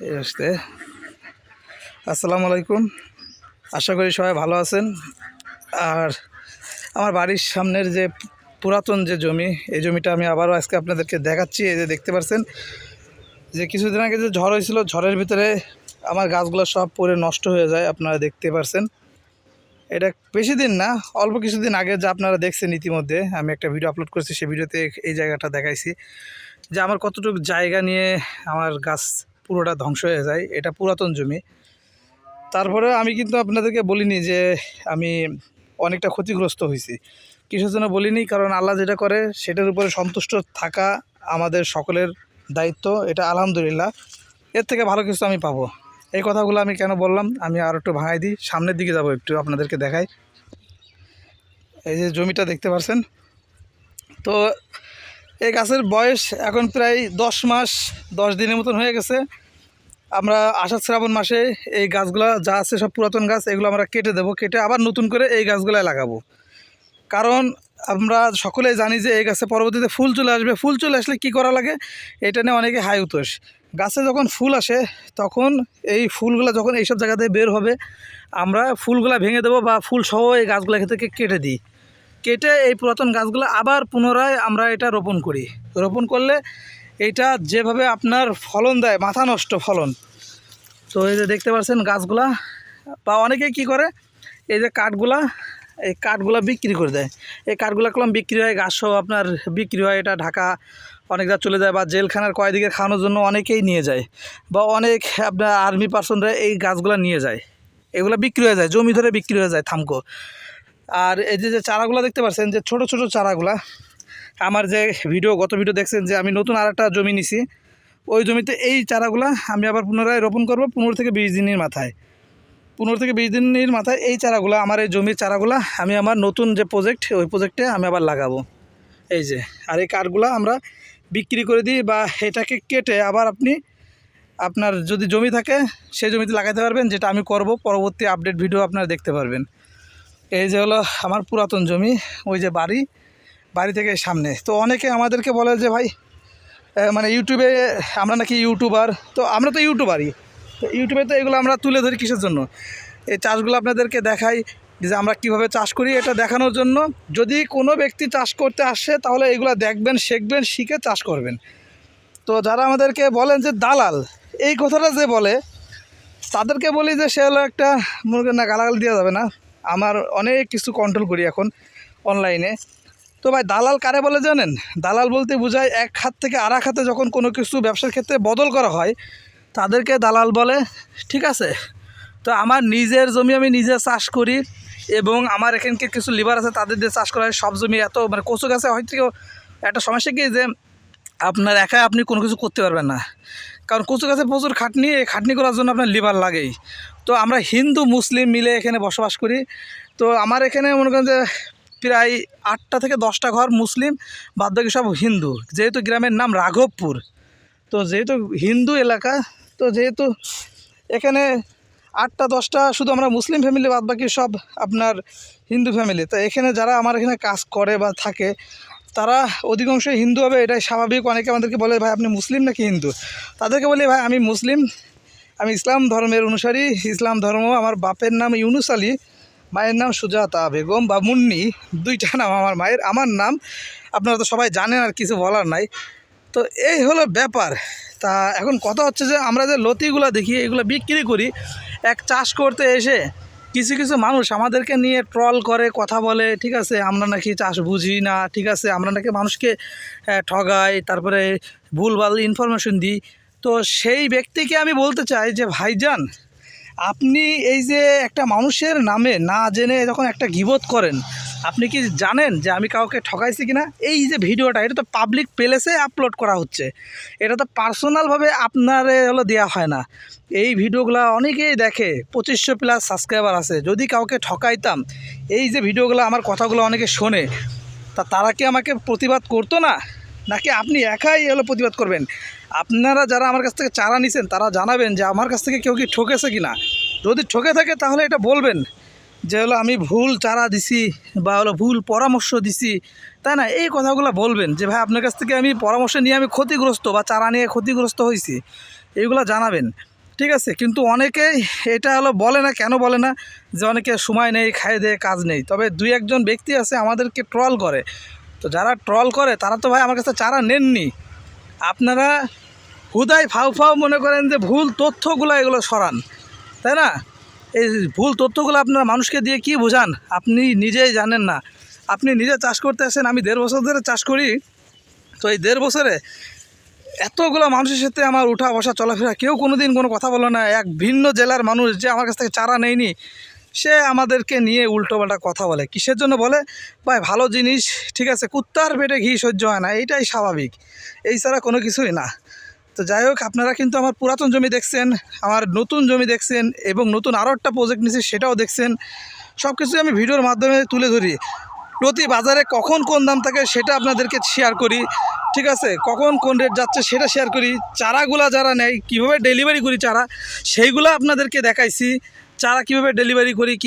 আসতে। আসসালামু আলাইকুম আশা করি সবাই ভালো আছেন। আর আমার বাড়ির সামনের যে পুরাতন যে জমি, এই জমিটা আমি আবারও আজকে আপনাদেরকে দেখাচ্ছি। এই যে দেখতে পাচ্ছেন যে কিছুদিন আগে যে ঝড় হয়েছিল, ঝড়ের ভিতরে আমার গাছগুলো সব পড়ে নষ্ট হয়ে যায়, আপনারা দেখতে পারছেন। এটা বেশি দিন না, অল্প কিছুদিন আগে যা আপনারা দেখছেন ইতিমধ্যে, আমি একটা ভিডিও আপলোড করেছি সেই ভিডিওতে এই জায়গাটা দেখাইছি। যে আমার কতটুকু জায়গা নিয়ে আমার গাছ পুরোটা ধ্বংস হয়ে যায়, এটা পুরাতন জমি। তারপরে আমি কিন্তু আপনাদেরকে বলিনি যে আমি অনেকটা ক্ষতিগ্রস্ত হয়েছি। কিসের জন্য বলিনি? কারণ আল্লাহ যেটা করে, সেটার উপরে সন্তুষ্ট থাকা আমাদের সকলের দায়িত্ব, এটা আলহামদুলিল্লাহ। এর থেকে ভালো কিছু আমি পাবো। এই কথাগুলো আমি কেন বললাম? আমি আর একটু ভাঙাই দিই। সামনের দিকে যাব একটু আপনাদেরকে দেখাই। এই যে জমিটা দেখতে পাচ্ছেন তো এই গাছের বয়স এখন প্রায় দশ মাস, দশ দিনের মতন হয়ে গেছে। আমরা আষাঢ় শ্রাবণ মাসে এই গাছগুলো যা আছে সব পুরাতন গাছ, এগুলো আমরা কেটে দেবো, কেটে আবার নতুন করে এই গাছগুলো লাগাবো। কারণ আমরা সকলেই জানি যে এই গাছে পরবর্তীতে ফুল চলে আসবে। ফুল চলে আসলে কি করা লাগে, এটা নিয়ে অনেকে হাই উতোষ। গাছে যখন ফুল আসে, তখন এই ফুলগুলো যখন এইসব জায়গাতে বের হবে, আমরা ফুলগুলো ভেঙে দেবো বা ফুল সহ এই গাছগুলো থেকে কেটে দিই। কেটে এই পুরাতন গাছগুলো আবার পুনরায় আমরা এটা রোপণ করি। রোপণ করলে এটা যেভাবে আপনার ফলন দেয়, মাথা নষ্ট ফলন। তো এই যে দেখতে পাচ্ছেন গাছগুলা, বা অনেকে কি করে, এই যে কাঠগুলা, এই কাঠগুলা বিক্রি করে দেয়। এই কাঠগুলা কলম বিক্রি হয়, গাছ সহ আপনার বিক্রি হয়, এটা ঢাকা অনেকটা চলে যায় বা জেলখানার কয়েকদিকে খাওয়ানোর জন্য অনেকেই নিয়ে যায় বা অনেক আপনার আর্মি পার্সনরা এই গাছগুলা নিয়ে যায়। এগুলো বিক্রি হয়ে যায়, জমি ধরে বিক্রি হয়ে যায় থামকো। আর এই যে যে চারাগুলো দেখতে পাচ্ছেন, যে ছোট ছোট চারাগুলা, আমার যে ভিডিও, গত ভিডিও দেখছেন যে আমি নতুন আর একটা জমি নিছি। ওই জমিতে এই চারাগুলা আমি আবার পুনরায় রোপণ করব পনেরো থেকে বিশ দিনের মাথায়। পনেরো থেকে বিশ দিনের মাথায় এই চারাগুলা, আমার এই জমির চারাগুলা আমি আমার নতুন যে প্রজেক্ট ওই প্রজেক্টে আমি আবার লাগাবো। এই যে, আর এই কাঠগুলা আমরা বিক্রি করে দিই বা এটাকে কেটে আবার আপনি আপনার যদি জমি থাকে, সেই জমিতে লাগাতে পারবেন, যেটা আমি করব। পরবর্তী আপডেট ভিডিও আপনারা দেখতে পারবেন। এই যে হলো আমার পুরাতন জমি, ওই যে বাড়ি বাড়ি থেকে সামনে। তো অনেকে আমাদেরকে বলে যে ভাই মানে ইউটিউবে আমরা নাকি ইউটিউবার তো আমরা তো ইউটিউবারই তো ইউটিউবে তো এগুলো আমরা তুলে ধরি কিসের জন্য? এই চাষগুলো আপনাদেরকে দেখাই যে আমরা কীভাবে চাষ করি, এটা দেখানোর জন্য। যদি কোনো ব্যক্তি চাষ করতে আসে, তাহলে এগুলো দেখবেন, শিখবেন, শিখে চাষ করবেন। তো যারা আমাদেরকে বলেন যে দালাল, এই কথাটা যে বলে, তাদেরকে বলি যে সে হলো একটা মুরগের না গালাগাল দেওয়া যাবে না। আমার অনেক কিছু কন্ট্রোল করি এখন অনলাইনে তো ভাই, দালাল কারে বলে জানেন? দালাল বলতে বোঝায় এক হাত থেকে আর এক খাতে যখন কোনো কিছু ব্যবসার ক্ষেত্রে বদল করা হয়, তাদেরকে দালাল বলে, ঠিক আছে? তো আমার নিজের জমি আমি নিজে চাষ করি এবং আমার এখানকে কিছু লিভার আছে, তাদের দিয়ে চাষ করা হয়। সব জমি এত মানে কচু গাছে হয়তো একটা সমস্যা কি যে, আপনার একা আপনি কোনো কিছু করতে পারবেন না। কারণ কচু গাছে প্রচুর খাটনি, এই খাটনি করার জন্য আপনার লিভার লাগেই। তো আমরা হিন্দু, মুসলিম মিলে এখানে বসবাস করি। তো আমার এখানে মনে করেন যে প্রায় আটটা থেকে দশটা ঘর মুসলিম বাদ বাকি সব হিন্দু। যেহেতু গ্রামের নাম রাঘবপুর, তো যেহেতু হিন্দু এলাকা, তো যেহেতু এখানে আটটা, দশটা শুধু আমরা মুসলিম ফ্যামিলি বাদ বাকি সব আপনার হিন্দু ফ্যামিলি তো এখানে যারা আমার এখানে কাজ করে বা থাকে তারা অধিকাংশই হিন্দু হবে, এটাই স্বাভাবিক। অনেকে আমাদেরকে বলে, ভাই, আপনি মুসলিম নাকি হিন্দু? তাদেরকে বলি, ভাই, আমি মুসলিম। আমি ইসলাম ধর্মের অনুসারী। ইসলাম ধর্ম আমার বাপের নাম ইউনুস আলী, মায়ের নাম সুজাতা বেগম বা মুন্নি। দুইটা নাম আমার মায়ের, আমার নাম। আপনারা তো সবাই জানেন আর কিছু বলার নাই। তো এই হলো ব্যাপার। তা এখন কথা হচ্ছে যে, আমরা যে লতিগুলো দেখি, এগুলো বিক্রি করি, এক চাষ করতে এসে কিছু কিছু মানুষ আমাদেরকে নিয়ে ট্রল করে, কথা বলে, ঠিক আছে? আমরা নাকি চাষ বুঝি না, ঠিক আছে? আমরা নাকি মানুষকে ঠগাই, তারপরে ভুলভাল ইনফরমেশন দিই। তো সেই ব্যক্তিকে আমি বলতে চাই যে, ভাইজান, আপনি এই যে একটা মানুষের নামে না জেনে যখন একটা গিবোধ করেন আপনি কি জানেন যে আমি কাউকে ঠকাইছি কিনা? এই যে ভিডিওটা, এটা তো পাবলিক প্লেসে আপলোড করা হচ্ছে। এটা তো পার্সোনালভাবে আপনারে হলো দেওয়া হয় না। এই ভিডিওগুলো অনেকেই দেখে, পঁচিশশো প্লাস সাবস্ক্রাইবার আছে। যদি কাউকে ঠকাইতাম, এই যে ভিডিওগুলো, আমার কথাগুলো অনেকে শোনে, তা তারা কি আমাকে প্রতিবাদ করতো না? নাকি আপনি একাই হলো প্রতিবাদ করবেন? আপনারা যারা আমার কাছ থেকে চারা নিছেন, তারা জানাবেন যে আমার কাছ থেকে কেউ কি ঠকেছে কি না যদি ঠকে থাকে, তাহলে এটা বলবেন। যে হলো আমি ভুল চারা দিছি বা হলো ভুল পরামর্শ দিছি, তাই না? এই কথাগুলো বলবেন যে, ভাই, আপনার কাছ থেকে আমি পরামর্শ নিয়ে আমি ক্ষতিগ্রস্ত বা চারা নিয়ে ক্ষতিগ্রস্ত হয়েছি এইগুলো জানাবেন, ঠিক আছে? কিন্তু অনেকেই এটা হলো বলে না, কেন বলে না? যে অনেকে সময় নেই, খায় দেয়, কাজ নেই। তবে দুই একজন ব্যক্তি আছে, আমাদেরকে ট্রল করে। তো যারা ট্রল করে, তারা তো, ভাই, আমার কাছে চারা নেননি। আপনারা হুদাই ফাউ ফাউ মনে করেন যে, ভুল তথ্যগুলো এগুলো সরান, তাই না? এই ভুল তথ্যগুলো আপনারা মানুষকে দিয়ে কি বোঝান? আপনি নিজেই জানেন না। আপনি নিজে চাষ করতে আসেন, আমি দেড় বছর ধরে চাষ করি। তো এই দেড় বছরে এতগুলো মানুষের সাথে আমার উঠা বসা চলাফেরা, কেউ কোনো দিন কোনো কথা বলে না। এক ভিন্ন জেলার মানুষ যে আমার কাছ থেকে চারা নেয়নি, সে আমাদেরকে নিয়ে উল্টোপাল্টা কথা বলে। কিসের জন্য বলে? ভাই, ভালো জিনিস, ঠিক আছে, কুত্তার পেটে ঘি সহ্য হয় না, এইটাই স্বাভাবিক। এই ছাড়া কোনো কিছুই না। তো যাই হোক, আপনারা কিন্তু আমার পুরাতন জমি দেখছেন, আমার নতুন জমি দেখছেন এবং নতুন আরও একটা প্রজেক্ট নিয়েছি সেটাও দেখছেন। সব কিছুই আমি ভিডিওর মাধ্যমে তুলে ধরি। প্রতি বাজারে কখন কোন দাম থাকে সেটা আপনাদেরকে শেয়ার করি, ঠিক আছে? কখন কোন রেট যাচ্ছে সেটা শেয়ার করি। চারাগুলা যারা নেয়, কীভাবে ডেলিভারি করি চারা, সেইগুলো আপনাদেরকে দেখাইছি। চারা কীভাবে ডেলিভারি করি, কী